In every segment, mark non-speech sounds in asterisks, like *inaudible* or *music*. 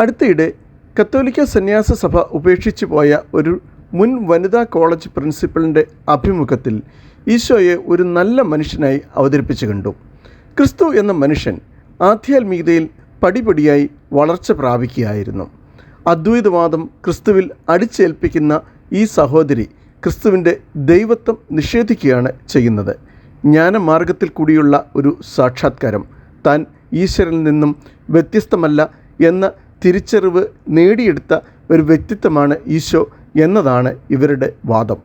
അടുത്തിടെ കത്തോലിക്ക സന്യാസ സഭ ഉപേക്ഷിച്ചു പോയ ഒരു മുൻ വനിതാ കോളേജ് പ്രിൻസിപ്പലിന്റെ അഭിമുഖത്തിൽ ഈശോയെ ഒരു നല്ല മനുഷ്യനായി അവതരിപ്പിച്ചു കണ്ടു. ക്രിസ്തു എന്ന മനുഷ്യൻ ആധ്യാത്മികതയിൽ പടിപടിയായി വളർച്ച പ്രാപിക്കുകയായിരുന്നു. അദ്വൈതവാദം ക്രിസ്തുവിൽ അടിച്ചേൽപ്പിക്കുന്ന ഈ സഹോദരി ക്രിസ്തുവിന്റെ ദൈവത്വം നിഷേധിക്കുകയാണ് ചെയ്യുന്നത്. ജ്ഞാനമാർഗത്തിൽ കൂടിയുള്ള ഒരു സാക്ഷാത്കാരം താൻ ഈശ്വരനിൽ നിന്നും വ്യത്യസ്തമല്ല എന്ന തിരിച്ചറിവ് നേടിയെടുത്ത ഒരു വ്യക്തിത്വമാണ് ഈശോ എന്നതാണ് ഇവരുടെ വാദം.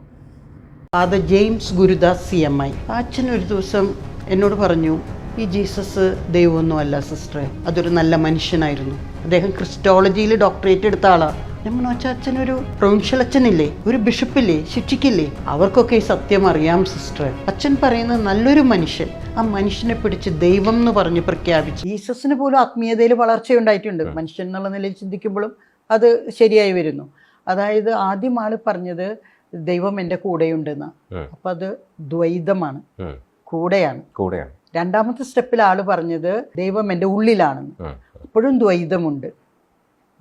Father James Gurudas C M I അച്ഛൻ ഒരു ദിവസം എന്നോട് പറഞ്ഞു ഈ ജീസസ് ദൈവമൊന്നുമല്ല സിസ്റ്ററെ. അതൊരു നല്ല മനുഷ്യനായിരുന്നു. അദ്ദേഹം ക്രിസ്റ്റോളജിയിൽ ഡോക്ടറേറ്റ് എടുത്ത ആളാണ് "അച്ഛാ, അച്ഛനൊരു പ്രൊവിൻഷ്യൽ അച്ഛനില്ലേ ഒരു ബിഷപ്പില്ലേ ശിക്ഷിക്കില്ലേ? അവർക്കൊക്കെ ഈ സത്യം അറിയാം സിസ്റ്റർ. അച്ഛൻ പറയുന്ന നല്ലൊരു മനുഷ്യൻ. ആ മനുഷ്യനെ പിടിച്ച് ദൈവം എന്ന് പറഞ്ഞ് പ്രഖ്യാപിച്ചു. ജീസസിന് പോലും ആത്മീയതയിൽ വളർച്ചയുണ്ടായിട്ടുണ്ട് മനുഷ്യൻ എന്നുള്ള നിലയിൽ ചിന്തിക്കുമ്പോഴും അത് ശരിയായി വരുന്നു. അതായത് ആദ്യം ആൾ പറഞ്ഞത് ദൈവം എന്റെ കൂടെയുണ്ടെന്ന്. അപ്പൊ അത് ദ്വൈതമാണ്. കൂടെയാണ്. കൂടെയാണ്. രണ്ടാമത്തെ സ്റ്റെപ്പിൽ ആൾ പറഞ്ഞത് ദൈവം എന്റെ ഉള്ളിലാണെന്ന്. അപ്പോഴും ദ്വൈതമുണ്ട്.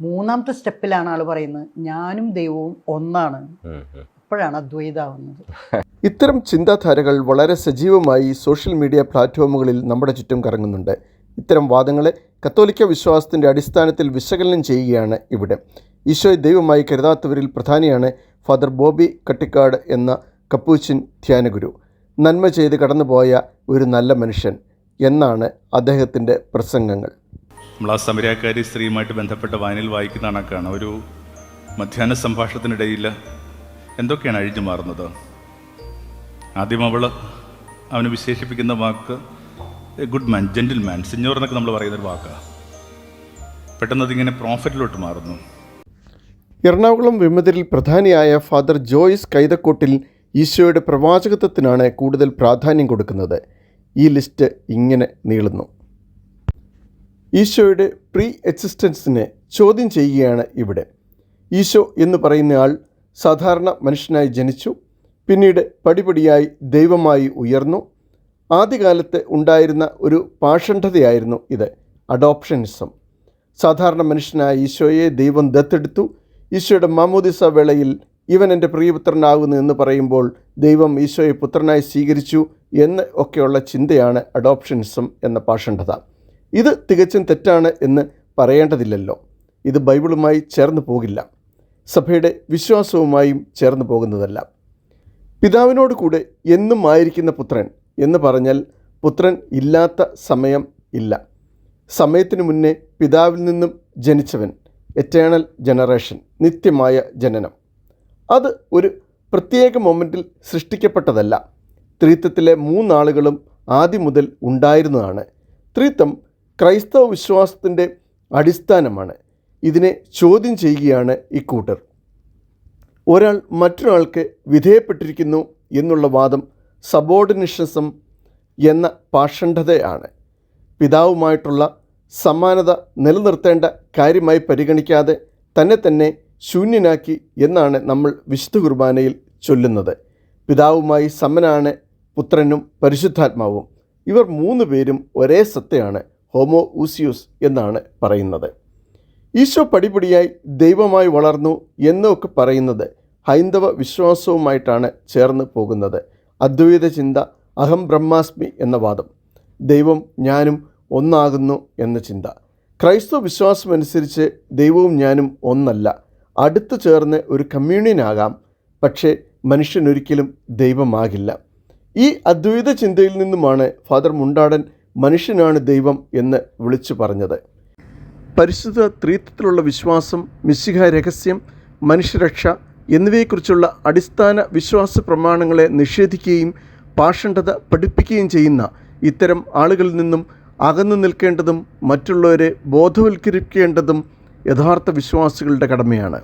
മൂന്നാമത്തെ സ്റ്റെപ്പിലാണ് ആൾ പറയുന്നത് ഞാനും ദൈവവും ഒന്നാണ്. അപ്പോഴാണ് അദ്വൈതാവുന്നത്. *laughs* ഇത്തരം ചിന്താധാരകൾ വളരെ സജീവമായി സോഷ്യൽ മീഡിയ പ്ലാറ്റ്ഫോമുകളിൽ നമ്മുടെ ചുറ്റും കറങ്ങുന്നുണ്ട്. ഇത്തരം വാദങ്ങളെ കത്തോലിക്ക വിശ്വാസത്തിന്റെ അടിസ്ഥാനത്തിൽ വിശകലനം ചെയ്യുകയാണ് ഇവിടെ. ഈശോയെ ദൈവമായി കരുതാത്തവരിൽ പ്രധാനിയാണ് ഫാദർ ബോബി കട്ടിക്കാട് എന്ന കപ്പൂച്ചിൻ ധ്യാനഗുരു. നന്മ ചെയ്ത് കടന്നുപോയ ഒരു നല്ല മനുഷ്യൻ എന്നാണ് അദ്ദേഹത്തിന്റെ പ്രസംഗങ്ങൾ. നമ്മൾ ആ സമരക്കാരി സ്ത്രീയുമായിട്ട് ബന്ധപ്പെട്ട വായനയിൽ വായിക്കുന്ന കണക്കാണ്. ഒരു മധ്യാഹ്ന സംഭാഷണത്തിനിടയിൽ എന്തൊക്കെയാണ് അഴിഞ്ഞു മാറുന്നത്? ആദ്യം അവൾ അവന് വിശേഷിപ്പിക്കുന്ന വാക്ക് ഗുഡ് മാൻ ജെന്റിൽ മാൻ സിഞ്ഞോർ എന്നൊക്കെ നമ്മൾ പറയുന്നൊരു വാക്കാണ് പെട്ടെന്ന് അതിങ്ങനെ പ്രോഫിറ്റിലോട്ട് മാറുന്നു. എറണാകുളം വിമതരിൽ പ്രധാനിയായ ഫാദർ ജോയിസ് കൈതക്കോട്ടിൽ ഈശോയുടെ പ്രവാചകത്വത്തിനാണ് കൂടുതൽ പ്രാധാന്യം കൊടുക്കുന്നത്. ഈ ലിസ്റ്റ് ഇങ്ങനെ നീളുന്നു. ഈശോയുടെ പ്രീ എക്സിസ്റ്റൻസിനെ ചോദ്യം ചെയ്യുകയാണ് ഇവിടെ. ഈശോ എന്ന് പറയുന്നയാൾ സാധാരണ മനുഷ്യനായി ജനിച്ചു പിന്നീട് പടിപടിയായി ദൈവമായി ഉയർന്നു. ആദ്യകാലത്ത് ഉണ്ടായിരുന്ന ഒരു പാഷണ്ഡതയായിരുന്നു ഇത് അഡോപ്ഷനിസം. സാധാരണ മനുഷ്യനായ ഈശോയെ ദൈവം ദത്തെടുത്തു. ഈശോയുടെ മാമോദിസ വേളയിൽ ഇവൻ എന്റെ പ്രിയപുത്രനാകുന്നു എന്ന് പറയുമ്പോൾ ദൈവം ഈശോയെ പുത്രനായി സ്വീകരിച്ചു എന്ന് ഒക്കെയുള്ള ചിന്തയാണ് അഡോപ്ഷനിസം എന്ന പാഷണ്ഡത. ഇത് തികച്ചും തെറ്റാണ് എന്ന് പറയേണ്ടതില്ലല്ലോ. ഇത് ബൈബിളുമായി ചേർന്ന് പോകില്ല. സഭയുടെ വിശ്വാസവുമായും ചേർന്ന് പോകുന്നതല്ല. പിതാവിനോട് കൂടെ എന്നും ആയിരിക്കുന്ന പുത്രൻ എന്ന് പറഞ്ഞാൽ പുത്രൻ ഇല്ലാത്ത സമയം ഇല്ല. സമയത്തിനു മുന്നേ പിതാവിൽ നിന്നും ജനിച്ചവൻ എറ്റേണൽ ജനറേഷൻ നിത്യമായ ജനനം. അത് ഒരു പ്രത്യേക മൊമെന്റിൽ സൃഷ്ടിക്കപ്പെട്ടതല്ല. ത്രീത്വത്തിലെ മൂന്നാളുകളും ആദ്യം മുതൽ ഉണ്ടായിരുന്നതാണ്. ത്രിത്വം ക്രൈസ്തവ വിശ്വാസത്തിന്റെ അടിസ്ഥാനമാണ് ഇതിനെ ചോദ്യം ചെയ്യുകയാണ് ഇക്കൂട്ടർ ഒരാൾ മറ്റൊരാൾക്ക് വിധേയപ്പെട്ടിരിക്കുന്നു എന്നുള്ള വാദം സബോർഡിനിഷസം എന്ന പാഷണ്ഡതയാണ്. പിതാവുമായിട്ടുള്ള സമാനത നിലനിർത്തേണ്ട കാര്യമായി പരിഗണിക്കാതെ തന്നെ തന്നെ ശൂന്യനാക്കി എന്നാണ് നമ്മൾ വിശുദ്ധ കുർബാനയിൽ ചൊല്ലുന്നത്. പിതാവുമായി സമനാണ് പുത്രനും പരിശുദ്ധാത്മാവും. ഇവർ മൂന്ന് പേരും ഒരേ സത്തയാണ്. ഹോമോ ഊസിയൂസ് എന്നാണ് പറയുന്നത്. ഈശോ പടിപടിയായി ദൈവമായി വളർന്നു എന്നൊക്കെ പറയുന്നത് ഹൈന്ദവ വിശ്വാസവുമായിട്ടാണ് ചേർന്ന് പോകുന്നത്. അദ്വൈത ചിന്ത അഹം ബ്രഹ്മാസ്മി എന്ന വാദം. ദൈവം ഞാനും ഒന്നാകുന്നു എന്ന ചിന്ത. ക്രൈസ്തവ വിശ്വാസമനുസരിച്ച് ദൈവവും ഞാനും ഒന്നല്ല. അടുത്തു ചേർന്ന് ഒരു കമ്മ്യൂണിയനാകാം പക്ഷേ മനുഷ്യനൊരിക്കലും ദൈവമാകില്ല. ഈ അദ്വൈത ചിന്തയിൽ നിന്നുമാണ് ഫാദർ മുണ്ടാടൻ മനുഷ്യനാണ് ദൈവം എന്ന് വിളിച്ചു പറഞ്ഞത്. പരിശുദ്ധ ത്രീത്വത്തിലുള്ള വിശ്വാസം മിശിഹ രഹസ്യം മനുഷ്യരക്ഷ എന്നിവയെക്കുറിച്ചുള്ള അടിസ്ഥാന വിശ്വാസ പ്രമാണങ്ങളെ നിഷേധിക്കുകയും പാഷണ്ഡത പഠിപ്പിക്കുകയും ചെയ്യുന്ന ഇത്തരം ആളുകളിൽ നിന്നും അകന്നു നിൽക്കേണ്ടതും മറ്റുള്ളവരെ ബോധവൽക്കരിക്കേണ്ടതും യഥാർത്ഥ വിശ്വാസികളുടെ കടമയാണ്.